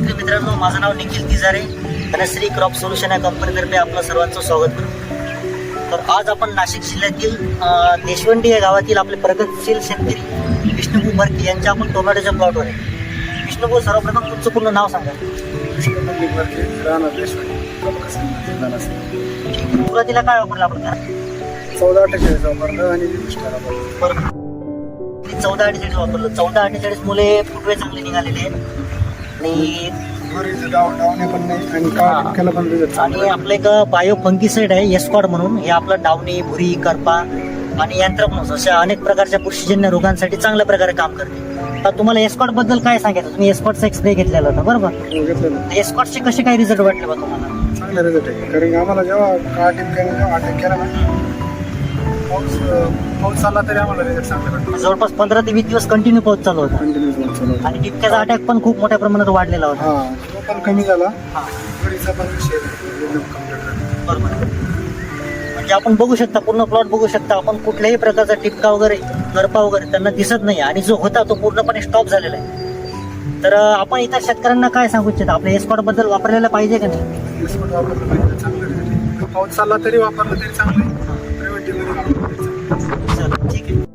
माझं नाव Nikhil Tijare. Dhanashree crop solution या कंपनीतर्फे आपलं सर्वांचं स्वागत करतो तर आज आपण नाशिक जिल्ह्यातील देशवंडी या गावातील आपले प्रगतशील शेतकरी विष्णुभाऊ भरके यांच्या आपण टोमॅटोच्या प्लॉटवर आहे. विष्णुभाऊ सर्वप्रथम तुमचं पूर्ण नाव सांगा. सुरुवातीला काय वापरलं आपण? चौदा अठ्ठेचाळीस वापरलं आणि चौदा अठ्ठेचाळीस वापरलं. चौदा अठ्ठेचाळीस मुले फुटवे चांगले निघालेले आहेत. आणि बरीच डाव डावणे पण नाही आणि काळा टिपक्याला पण रिझल्ट आणि आपलं एक बायो फंकीसाईड आहे एस्कॉड म्हणून. हे आपलं डावणी भुरी करपा आणि यंत्रपणूस अशा अनेक प्रकारच्या बुरशीजन्य रोगांसाठी चांगल्या प्रकारे काम करते. तर तुम्हाला एस्कॉटबद्दल काय सांगायचं? तुम्ही एस्कॉटचा एक स्प्रे घेतलेला होता बरोबर? एस्कॉटचे कसे काय रिझल्ट वाटले बा तुम्हाला? चांगला रिझल्ट आहे. कारण की आम्हाला जेव्हा अटॅक केला ना पाऊस पाऊस चालला तरी आम्हाला रिझल्ट चांगला जवळपास पंधरा ते वीस दिवस कंटिन्यू पाऊस चालू होता. कंटिन्यूस पाऊस चालू. आणि टिपक्याचा अटॅक पण खूप मोठ्या प्रमाणात वाढलेला होता. हा तो पण कमी झाला. हा, बरीचा पण विषय एकदम कंप्लीट झाला. बरोबर. म्हणजे आपण बघू शकता पूर्ण प्लॉट बघू शकता आपण कुठल्याही प्रकारचा टिपका वगैरे गरपा वगैरे त्यांना दिसत नाही आणि जो होता तो पूर्णपणे स्टॉप झालेला आहे. तर अं, आपण इतर शेतकऱ्यांना काय सांगू इच्छिता? आपल्या एस्कॉटबद्दल वापरलेलं पाहिजे का नाही? बिस्कुट वापरलं पाहिजे चांगलं result आहे. पाऊस चालला तरी वापरलं तरी चांगलं आहे. प्रिव्हेंटिव्हमध्ये वापरलं तरी चांगलं आहे. चला ठीक आहे.